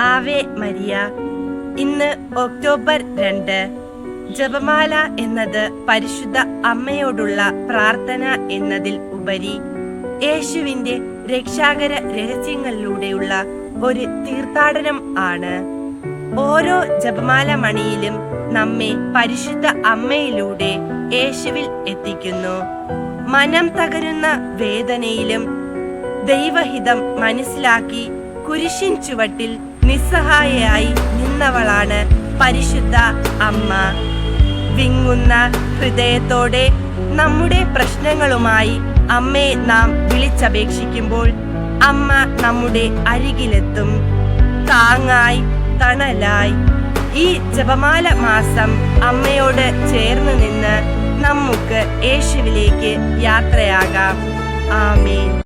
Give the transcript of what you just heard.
Ave Maria. ഇന്ന് October രണ്ട്. ജപമാല എന്നത് പരിശുദ്ധ അമ്മയോടുള്ള പ്രാർത്ഥന എന്നതിൽ ഉപരി യേശുവിന്റെ രക്ഷാകര രഹസ്യങ്ങളിലൂടെയുള്ള ഒരു തീർത്ഥാടനം ആണ്. ഓരോ ജപമാല മണിയിലും നമ്മെ പരിശുദ്ധ അമ്മയിലൂടെ യേശുവിൽ എത്തിക്കുന്നു. മനം തകരുന്ന വേദനയിലും ദൈവഹിതം മനസ്സിലാക്കി കുരിശിൻ ചുവട്ടിൽ നിസ്സഹായയായി നിന്നവളാണ് പരിശുദ്ധ അമ്മ. വിങ്ങുന്ന ഹൃദയത്തോടെ നമ്മുടെ പ്രശ്നങ്ങളുമായി അമ്മയെ നാം വിളിച്ചപേക്ഷിക്കുമ്പോൾ അമ്മ നമ്മുടെ അരികിലെത്തും. താങ്ങായി തണലായി. ഈ ജപമാല മാസം അമ്മയോട് ചേർന്ന് നിന്ന് നമുക്ക് യേശുവിലേക്ക് യാത്രയാകാം. ആമേ